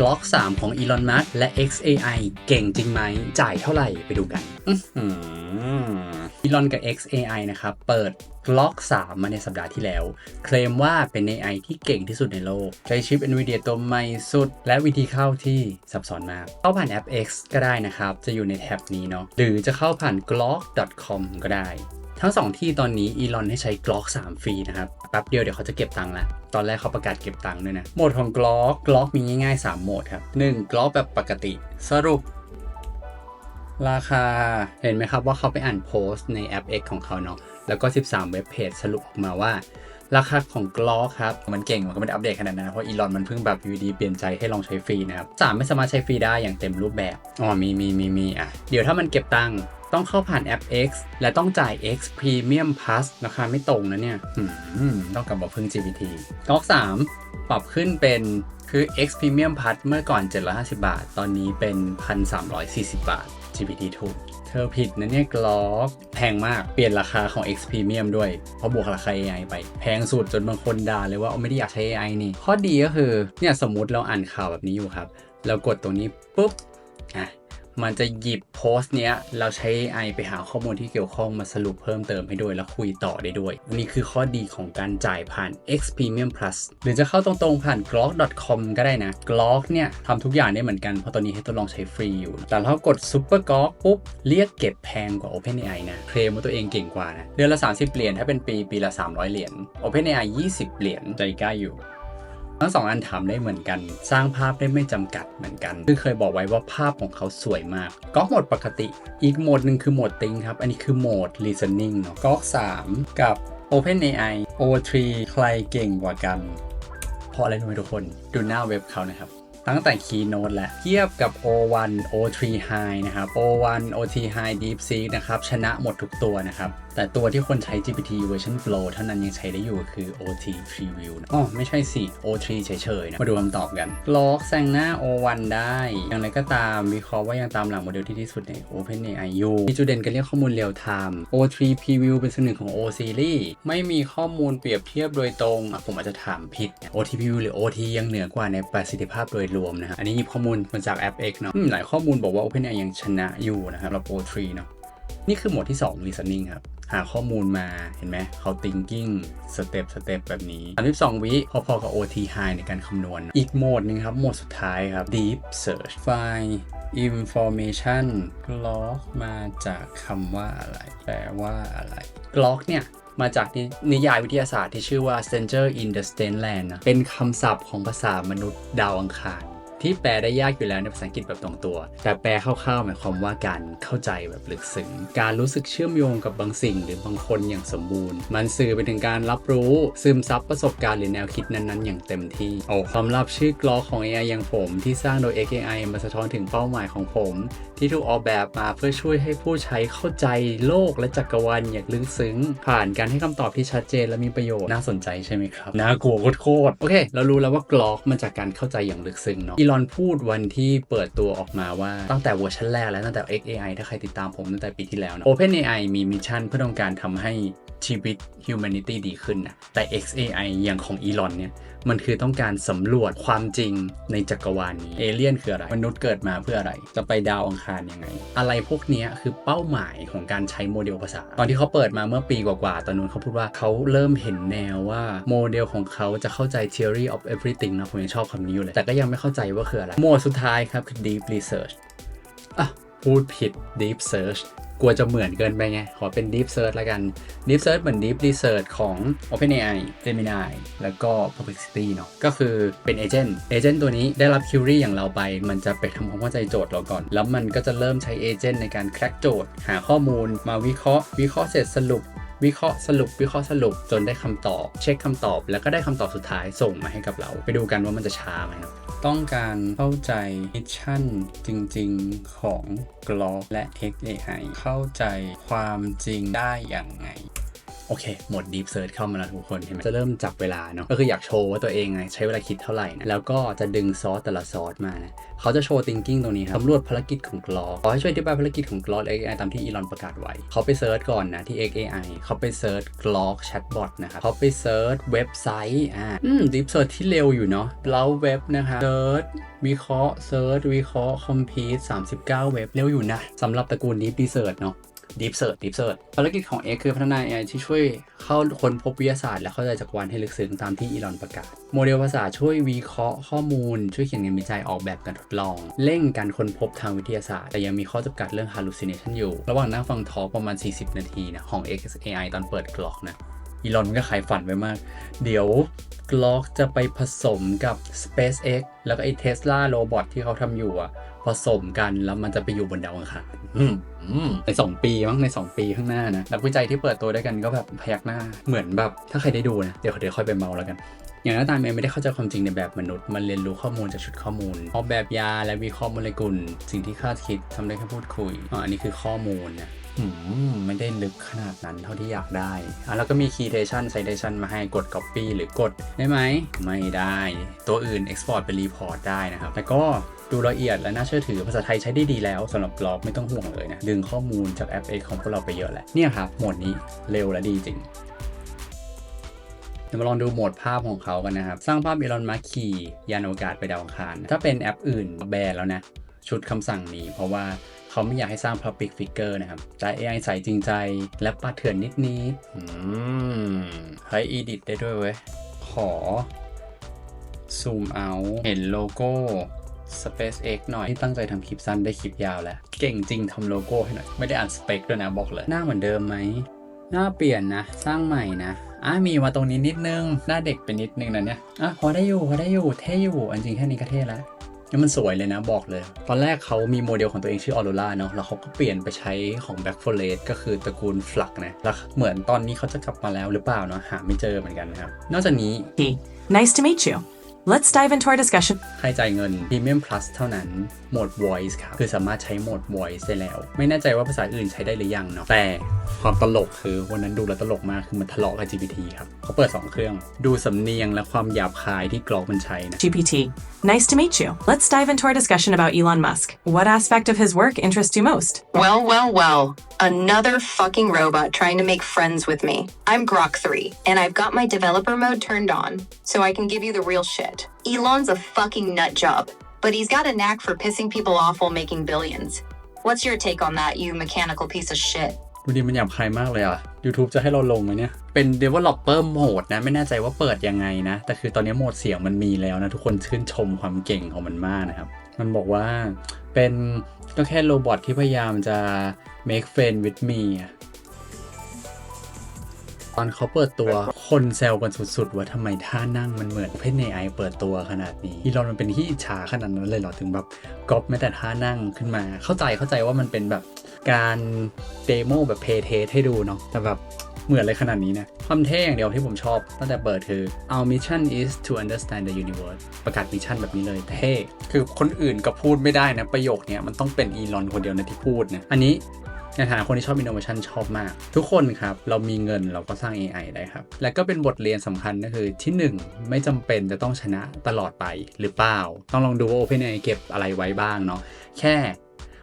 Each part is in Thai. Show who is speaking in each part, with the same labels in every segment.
Speaker 1: Block 3ของ Elon Musk และ XAI เก่งจริงไหม จ่ายเท่าไหร่ไปดูกันอื้อหือ Elon กับ XAI นะครับ เปิด Block 3มาในสัปดาห์ที่แล้ว เคลมว่าเป็น AI ที่เก่งที่สุดในโลก ใช้ชิป NVIDIA ตัวใหม่สุด และวิธีเข้าที่ซับซ้อนมาก เข้าผ่านแอป X ก็ได้นะครับ จะอยู่ในแท็บนี้เนาะหรือจะเข้าผ่าน glock.com ก็ได้ ทั้งสองที่ตอนนี้อีลอนให้ใช้ Glock 3 ฟรีนะครับ แป๊บเดียวเดี๋ยวเขาจะเก็บตังค์ละ ตอนแรกเขาประกาศเก็บตังค์ด้วยนะ โหมดของ Glock Glock มีง่ายๆ 3 โหมดครับ 1 Glock แบบปกติ สรุป ราคา เห็นไหมครับว่าเขาไปอ่านโพสต์ในแอป X ของเขาเนาะ แล้วก็ 13 เว็บเพจสรุปออกมาว่าราคาของ Glock ครับ มันเก่ง มันก็ไม่ได้อัปเดตขนาดนั้น เพราะอีลอนมันเพิ่งแบบอยูดีเปลี่ยนใจให้ลองใช้ฟรีนะครับสามไม่สามารถใช้ฟรีได้อย่างเต็มรูปแบบ อ๋อ มีมีมีมีอะ เดี๋ยวถ้ามันเก็บตังค์ ต้องเข้าผ่านแอป X และต้องจ่าย X Premium Plus ราคาไม่ตรงนะเนี่ยอืมต้องกลับมาพึ่ง GPT Glock 3ปรับขึ้นเป็นคือ X Premium Plus เมื่อก่อน 750 บาท ตอนนี้เป็น 1,340 บาท GPT 2เธอผิดนะเนี่ยกลอกแพงมากเปลี่ยนราคาของ X Premium ด้วย เพราะบวกราคา AI ไป แพงสุดจนบางคนด่าเลยว่าเอาไม่ได้อยากใช้ AI นี่ ข้อดีก็คือเนี่ยสมมุติเราอ่านข่าวแบบนี้อยู่ครับ เรากดตรงนี้ปุ๊บอะ มันจะหยิบโพสต์เนี้ย เราใช้ AI ไปหาข้อมูลที่เกี่ยวข้องมาสรุปเพิ่มเติมให้ด้วย แล้วคุยต่อได้ด้วย นี่คือข้อดีของการจ่ายผ่าน X Premium Plus หรือจะเข้าตรงๆผ่าน glock.com ก็ได้นะ glock เนี่ยทำทุกอย่างได้เหมือนกัน เพราะตอนนี้ให้ทดลองใช้ฟรีอยู่ แต่ถ้ากด super glock ปุ๊บ เรียกเก็บแพงกว่า OpenAI นะ เคลมว่าตัวเองเก่งกว่านะ เดือนละ 30 เหรียญ ถ้าเป็นปีปีละ 300 เหรียญ OpenAI 20 เหรียญใจกล้าอยู่ ทั้งสองอันทำได้เหมือนกัน สร้างภาพได้ไม่จำกัดเหมือนกันคือเคยบอกไว้ว่าภาพของเขาสวยมากก๊อกโหมดปกติ อีกโหมดหนึ่งคือโหมดติงครับ อันนี้คือโหมด listening เนาะก๊อก 3 กับ OpenAI O3 ใครเก่งกว่ากัน เพราะอะไรรู้ไหมทุกคนดูหน้าเว็บเขานะครับตั้งแต่ Keynote และเทียบกับ O1 O3 High นะครับ O1 O3 High DeepSeek นะครับชนะหมดทุกตัวนะครับ แต่ตัวที่คนใช้ GPT เวอร์ชัน Pro เท่านั้นยังใช้ได้อยู่คือ OT Preview นะอ๋อไม่ใช่สิ O3 เฉยๆนะมาดูคำตอบกันลอกแซงหน้า O1 ได้ อย่างไรก็ตามวิเคราะห์ว่ายังตามหลังโมเดลที่ดีที่สุดใน OpenAI อยู่มีจุดเด่นการเรียกข้อมูลเรียลไทม์ O3 Preview เป็นส่วนหนึ่งของ O Series ไม่มีข้อมูลเปรียบเทียบโดยตรงอะผมอาจจะถามผิด OT Preview หรือ OT ยังเหนือกว่าในประสิทธิภาพโดยรวมนะครับอันนี้หยิบข้อมูลมาจากแอป X เนาะหลายข้อมูลบอกว่า OpenAI ยังชนะอยู่นะครับสำหรับ O3 เนาะ นี่คือโหมดที่ 2 listening ครับ หาข้อมูลมาเห็นไหมเขา thinking สเต็ปสเต็ปแบบนี้32วิพอๆกับ OT high ในการคำนวณ อีกโหมดหนึงครับ โหมดสุดท้ายครับ deep search find information glock มาจากคำว่าอะไร แปลว่าอะไร glock เนี่ยมาจากนินิยายวิทยาศาสตร์ที่ชื่อว่า Stranger in the Stenland นะเป็นคำศัพท์ของภาษามนุษย์ดาวอังคาร ที่แปลได้ยากอยู่แล้วในภาษาอังกฤษแบบตรงตัว แต่แปลคร่าวๆหมายความว่าการเข้าใจแบบลึกซึ้งการรู้สึกเชื่อมโยงกับบางสิ่ง หรือบางคนอย่างสมบูรณ์ มันสื่อไปถึงการรับรู้ซึมซับประสบการณ์หรือแนวคิดนั้นๆ อย่างเต็มที่โอ้สำหรับชื่อกลอของ AI อย่างผม ที่สร้างโดย XAI มาสะท้อนถึงเป้าหมายของผม ที่ถูกออกแบบมาเพื่อช่วยให้ผู้ใช้เข้าใจโลกและจักรวาลอย่างลึกซึ้ง ผ่านการให้คำตอบที่ชัดเจนและมีประโยชน์น่าสนใจใช่ไหมครับน่ากลัวโคตรๆโอเค เรารู้แล้วว่ากลอกมาจากการเข้าใจอย่างลึกซึ้งเนาะอีลอนพูดวันที่เปิดตัวออกมาว่าตั้งแต่เวอร์ชันแรกแล้วตั้งแต่ XAI ถ้าใครติดตามผมตั้งแต่ปีที่แล้วนะ OpenAI มีมิชชั่นเพื่อต้องการทำให้ชีวิต humanity ดีขึ้นนะแต่ XAI อย่างของอีลอนเนี่ย มันคือต้องการสำรวจความจริงในจักรวาลนี้ เอเลี่ยนคืออะไร มนุษย์เกิดมาเพื่ออะไร จะไปดาวอังคารยังไง อะไรพวกนี้คือเป้าหมายของการใช้โมเดลภาษา ตอนที่เขาเปิดมาเมื่อปีกว่าๆ ตอนนู้นเขาพูดว่าเขาเริ่มเห็นแนวว่าโมเดลของเขาจะเข้าใจ theory of everything นะผมยังชอบคำนี้อยู่เลย แต่ก็ยังไม่เข้าใจว่าคืออะไร หมวดสุดท้ายครับคือ deep research อะพูดผิด deep search กลัวจะเหมือนเกินไปไง ขอเป็น deep search แล้วกัน deep search เหมือน deep research ของ OpenAI Gemini แล้วก็ Perplexity เนาะก็คือเป็นเอเจนต์เอเจนต์ตัวนี้ได้รับ query อย่างเราไป มันจะไปทำความเข้าใจโจทย์เราก่อน แล้วมันก็จะเริ่มใช้เอเจนต์ในการ crack โจทย์ หาข้อมูลมาวิเคราะห์ วิเคราะห์เสร็จสรุป วิเคราะห์สรุปวิเคราะห์สรุปจนได้คำตอบ เช็คคำตอบ แล้วก็ได้คำตอบสุดท้ายส่งมาให้กับเรา ไปดูกันว่ามันจะช้าไหมเนาะต้องการเข้าใจมิชชั่นจริง ๆของ g l o และ XAI เข้าใจความจริงได้อย่างไง โอเค หมด Deep Search เข้ามาแล้วทุกคนเห็นไหมจะเริ่มจับเวลาเนาะก็คืออยากโชว์ว่าตัวเองไงใช้เวลาคิดเท่าไหร่นะแล้วก็จะดึงซอสแต่ละซอสมานะเขาจะโชว์ thinking ตรงนี้ครับสำรวจภารกิจของ Claude ขอให้ช่วยอธิบายภารกิจของ Claude AI ตามที่อีลอนประกาศไว้ เขาไปเซิร์ชก่อนนะที่ XAI เขาไปเซิร์ช Claude Chatbot นะครับเขาไปเซิร์ชเว็บไซต์อ่าอืม Deep Search ที่เร็วอยู่เนาะเราเว็บนะครับเซิร์ชวิเคราะห์เซิร์ชวิเคราะห์คอมพิว39 เว็บเร็วอยู่นะสำหรับตระกูล Deep Research เนาะ Deep Search Deep Search ภารกิจของ X คือพัฒนา AI ที่ช่วยเข้าค้นพบวิทยาศาสตร์ และเข้าใจจักรวาลให้ลึกซึ้งตามที่อีลอนประกาศ โมเดลภาษาช่วยวิเคราะห์ข้อมูล ช่วยเขียนงานวิจัยออกแบบการทดลอง เร่งการค้นพบทางวิทยาศาสตร์ แต่ยังมีข้อจำกัดเรื่อง hallucination อยู่ ระหว่างนั่งฟังทอลประมาณ 40 นาทีนะของ XAI ตอนเปิดกลอกนะอีลอนก็ขายฝันไว้มาก เดี๋ยวกลอกจะไปผสมกับ SpaceX แล้วก็ไอ้ Tesla โรบอทที่เขาทำอยู่อะผสมกันแล้วมันจะไปอยู่บนดาวอังคาร ใน 2 ปีมั้งใน 2 ปีข้างหน้านะนักวิจัยที่เปิดตัวด้วยกันก็แบบพยักหน้าเหมือนแบบถ้าใครได้ดูนะเดี๋ยวเดี๋ยวค่อยไปเมาแล้วกันอย่างนั้นตามเองไม่ได้เข้าใจความจริงในแบบมนุษย์ มันเรียนรู้ข้อมูลจากชุดข้อมูลออกแบบยาและวิเคราะห์โมเลกุล สิ่งที่คาดคิดทำได้แค่พูดคุยอ๋ออันนี้คือข้อมูลนะอืมไม่ได้ลึกขนาดนั้นเท่าที่อยากได้อะแล้วก็มี citation citation มาให้กด copy หรือกดได้ไหม ไม่ได้ ตัวอื่น export เป็น report ได้นะครับแต่ก็ ดูละเอียดและน่าเชื่อถือภาษาไทยใช้ได้ดีแล้วสำหรับบล็อกไม่ต้องห่วงเลยนะดึงข้อมูลจากแอป X ของพวกเราไปเยอะแหละเนี่ยครับโหมดนี้เร็วและดีจริงเดี๋ยวมาลองดูโหมดภาพของเขากันนะครับ สร้างภาพอีลอนมาร์ขี่ยานอวกาศไปดาวอังคาร ถ้าเป็นแอปอื่นแบนแล้วนะ ชุดคำสั่งนี้ เพราะว่าเขาไม่อยากให้สร้าง Public Figure นะครับแต่ AI ใส่จริงใจและปาเถื่อนนิดนิดๆอืมเฮ้ย edit ได้ด้วยเว้ย ขอ ซูมเอา เห็นโลโก้ SpaceX หน่อยที่ตั้งใจทำคลิปสั้นได้คลิปยาวแล้ว เก่งจริงทำโลโก้ให้หน่อย ไม่ได้อ่านสเปคด้วยนะบอกเลย หน้าเหมือนเดิมไหมหน้าเปลี่ยนนะ สร้างใหม่นะอะมีมาตรงนี้นิดนึง หน้าเด็กไปนิดนึงนะเนี่ยอะพอได้อยู่พอได้อยู่เท่อยู่อันจริงแค่นี้ก็เท่แล้วแล้วมันสวยเลยนะบอกเลย ตอนแรกเขามีโมเดลของตัวเองชื่อออโรราเนาะแล้วเขาก็เปลี่ยนไปใช้ของ Back f o r e s t ก็คือตระกูลฟลักนะแล้วเหมือนตอนนี้เขาจะกลับมาแล้วหรือเปล่าเนาะหาไม่เจอเหมือนกันนะครับ นอกจากนี้
Speaker 2: Nice to meet you. Let's dive into our discussion.
Speaker 1: ใครจ่ายเงิน Premium Plus เท่านั้น โหมด Voice ครับ คือสามารถใช้โหมด Voice ได้แล้ว ไม่แน่ใจว่าภาษาอื่นใช้ได้หรือยังเนาะ แต่ความตลกคือวันนั้นดูแล้วตลกมาก คือมันทะเลาะกับ GPT ครับเขาเปิด 2 เครื่อง ดูสำเนียงและความหยาบคายที่กรอกมันใช้นะ
Speaker 2: GPT. Nice to meet you. Let's dive into our discussion about Elon Musk. What aspect of his work interests you most?
Speaker 3: Well, well, well. Another fucking robot trying to make friends with me. I'm Grok 3, and I've got my developer mode turned on, so I can give you the real shit. Elon's a fucking nut job, but he's got a knack for pissing people off while making billions. What's your take on that, you mechanical piece of shit?
Speaker 1: ดูดีมันหยาบคายมากเลยอะ YouTube จะให้เราลงไหมเนี่ย เป็น developer โหมดนะ ไม่แน่ใจว่าเปิดยังไงนะ แต่คือตอนนี้โหมดเสียงมันมีแล้วนะ ทุกคนชื่นชมความเก่งของมันมากนะครับ มันบอกว่าเป็นก็แค่โรบอทที่พยายามจะ make friend with me ตอนเขาเปิดตัว คนแซวกันสุดๆ ว่าทำไมท่านั่งมันเหมือนเพนเนไอเปิดตัวขนาดนี้อีลอนมันเป็นที่อิจฉาขนาดนั้นเลยเหรอถึงแบบก๊อปแม้แต่ท่านั่งขึ้นมา เข้าใจเข้าใจว่ามันเป็นแบบการเดโมแบบเพย์เทสให้ดูเนาะแต่แบบเหมือนเลยขนาดนี้นะความเท่อย่างเดียวที่ผมชอบตั้งแต่เปิดคือ our mission is to understand the universe ประกาศมิชชั่นแบบนี้เลยเท่ คือคนอื่นก็พูดไม่ได้นะ ประโยคเนี้ยมันต้องเป็นอีลอนคนเดียวนะที่พูดนะ อันนี้ ในฐานะคนที่ชอบ innovation ชอบมาก ทุกคนครับ เรามีเงินเราก็สร้าง AI ได้ครับ และก็เป็นบทเรียนสำคัญก็คือที่ 1 ไม่จำเป็นจะต้องชนะตลอดไปหรือเปล่า ต้องลองดูว่า OpenAI เก็บอะไรไว้บ้างเนาะแค่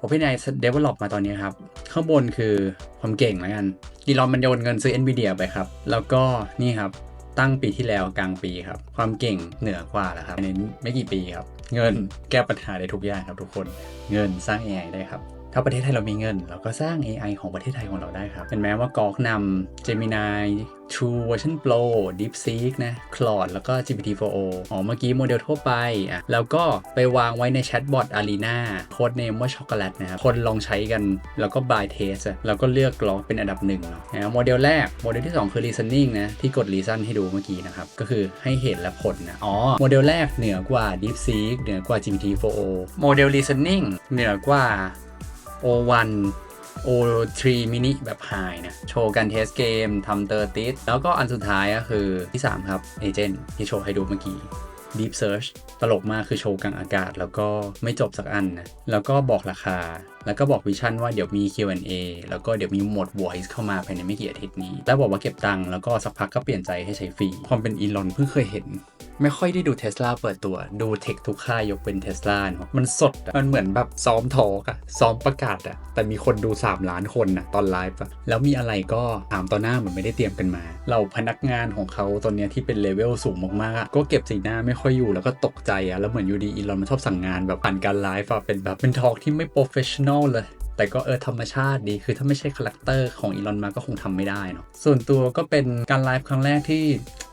Speaker 1: OpenAI develop มาตอนนี้ครับ ข้างบนคือความเก่งแล้วกันอีลอนมันโยนเงินซื้อ NVIDIA ไปครับ แล้วก็นี่ครับตั้งปีที่แล้วกลางปีครับ ความเก่งเหนือกว่าแล้วครับในไม่กี่ปีครับ เงินแก้ปัญหาได้ทุกอย่างครับทุกคน เงินสร้าง AI ได้ครับ ถ้าประเทศไทยเรามีเงิน เราก็สร้าง AI ของประเทศไทยของเราได้ครับเป็นแม้ว่ากอกนำ Gemini True Version Pro DeepSeek นะ Claude แล้วก็ GPT-4o อ๋อเมื่อกี้โมเดลทั่วไปอะแล้วก็ไปวางไว้ในแชทบอท Arena โค้ดเนมว่าช็อกโกแลตนะครับ คนลองใช้กันแล้วก็ by test อะแล้วก็เลือกกรอกเป็นอันดับหนึ่งเนาะนะโมเดลแรกโมเดลที่ 2 คือ reasoning นะ ที่กด reason ให้ดูเมื่อกี้นะครับ ก็คือให้เหตุและผลนะอ๋อโมเดลแรกเหนือกว่า DeepSeek เหนือกว่า GPT-4o โมเดล reasoning เหนือกว่า O1 O3 mini แบบ high นะโชว์การเทสเกมทำเตอร์ติสแล้วก็อันสุดท้ายก็คือที่ 3 ครับ Agent ที่โชว์ให้ดูเมื่อกี้ Deep Search ตลกมากคือโชว์กลางอากาศ แล้วก็ไม่จบสักอันนะ แล้วก็บอกราคา แล้วก็บอกวิชั่นว่าเดี๋ยวมี Q&A แล้วก็เดี๋ยวมีโหมด Voice เข้ามาภายในไม่กี่อาทิตย์นี้ แล้วบอกว่าเก็บตังค์แล้วก็สักพักก็เปลี่ยนใจให้ใช้ฟรีความเป็นอีลอนเพิ่งเคยเห็น ไม่ค่อยได้ดูเท s l a เปิดตัวดูเทคทุกค่ายยกเป็นเท s l a เนอะมันสดมันเหมือนแบบซ้อมทอล์กอะซ้อมประกาศอะแต่มีคนดู 3 ล้านคนอะตอนไลฟ์อะแล้วมีอะไรก็ถามต่อหน้าเหมือนไม่ได้เตรียมกันมาเราพนักงานของเขาตอนเนี้ยที่เป็นเลเวลสูงมากๆอะก็เก็บสีหน้าไม่ค่อยอยู่แล้วก็ตกใจอะแล้วเหมือนอยูดีอีลอนมันชอบสั่งงานแบบผ่านการไลฟ์อะเป็นแบบเป็นทอล์กที่ไม่โปรเฟชชั่นอลเลยแต่ก็เออธรรมชาติดีคือถ้าไม่ใช่คาแรคเตอร์ของอีลอนมาก็คงทำไม่ได้เนาะส่วนตัวก็เป็นการไลฟ์ครั้งแรกที่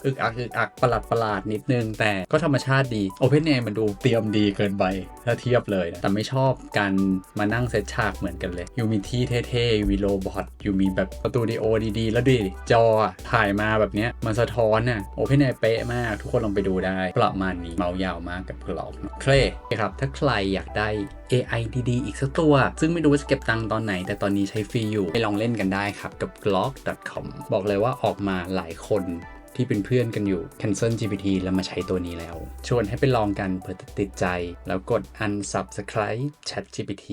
Speaker 1: อึกอักอึกอักประหลาดประหลาดนิดนึง แต่ก็ธรรมชาติดี OpenAI มันดูเตรียมดีเกินไปถ้าเทียบเลยนะแต่ไม่ชอบการมานั่งเซตฉากเหมือนกันเลยอยู่มีที่เท่ๆมีโรบอทอยู่มีแบบสตูดิโอดีๆ แล้วดิจออถ่ายมาแบบเนี้ยมันสะท้อนน่ะ OpenAI เป๊ะมาก ทุกคนลองไปดูได้ ประมาณนี้เมายาวมากกับพวกเราโอเคครับถ้าใครอยากได้ AI ดีๆ อีกสักตัว ซึ่งไม่รู้ว่าจะเก็บตังค์ตอนไหน แต่ตอนนี้ใช้ฟรีอยู่ ไปลองเล่นกันได้ครับ กับ glog.com บอกเลยว่าออกมาหลายคน ที่เป็นเพื่อนกันอยู่ cancel GPT แล้วมาใช้ตัวนี้แล้ว ชวนให้ไปลองกันเผื่อติดใจ แล้วกด unsubscribe Chat GPT